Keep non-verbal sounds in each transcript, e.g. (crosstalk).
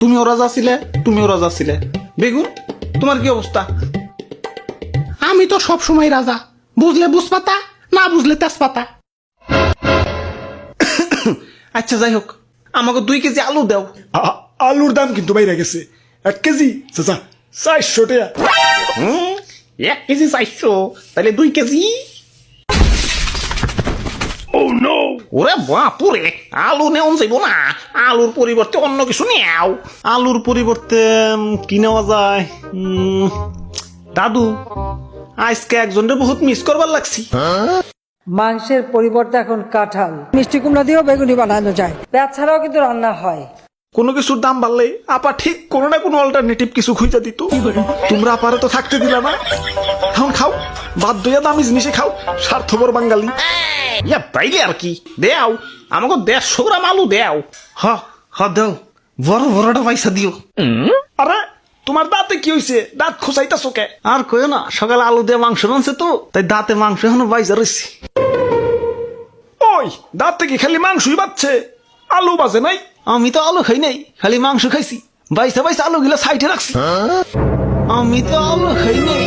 তুমিও রাজা ছিলে তুমিও রাজা ছিলে। বেগুন তোমার কি অবস্থা? আমি তো সব সময় রাজা। বুঝলে বুঝপাতা না বুঝলে তেজপাতা। আচ্ছা যাই হোক আমাকে দুই কেজি আলু দাও। আলুর দাম কিন্তু বাইরে গেছে। এক কেজি চাচা চারশো টাকা। এক কেজি চারশো তাহলে দুই কেজি? ওরে বাপুরে আলু নেওয়া যাইব না। আলুর পরিবর্তে অন্য কিছু নেও। আলুর পরিবর্তে কি নেওয়া যায়? দাদু আজকে একজনরে বহুত মিস করবার লাগছি। মাংসের পরিবর্তে এখন কাঁঠাল। মিষ্টি কুমড়া দিয়েও বেগুনি বানানো যায়। পেঁয়াজ ছাড়াও কিন্তু রান্না হয়। কোনো কিছুর দাম বাড়লে আপা ঠিক কোনো না কোনো অল্টারনেটিভ কিছু খুঁজে দিত। তোমরা আপারে তো থাকতে দিলা না। এখন খাও বাদ দইয়া দামি জিনিসে খাও স্বার্থপর বাঙালি। ইয়া তাইলে আর কি? দেও। আমাকে দেড়শো গ্রাম আলু দেও। হ হ দেও। বড় বড়টা পয়সা দিও। আরে তোমার দাঁতে কি হইছে? দাঁত খোঁচাইতাছো কে? আর কইও না সকালে আলু দিয়ে মাংস রানছে তো তাই দাঁতে মাংস এখনও বাইজা রয়েছে ওই দাঁতে কি খালি মাংসই বাচ্ছে আলু বাজে নাই? আমি তো আলু খাই নাই খালি মাংস খাইছি। বাইসা বাইসা আলু গিলা সাইডে রাখছি। আমি তো আলু খাই নাই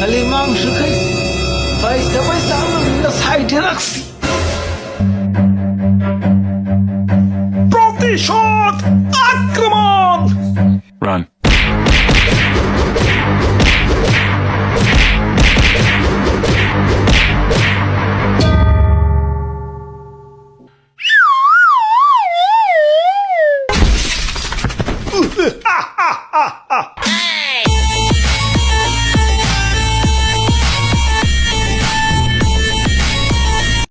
খালি মাংস খাইছি। বাইসা বাইসা আলু গিলা সাইডে রাখছি। Short, come on! Run. (laughs)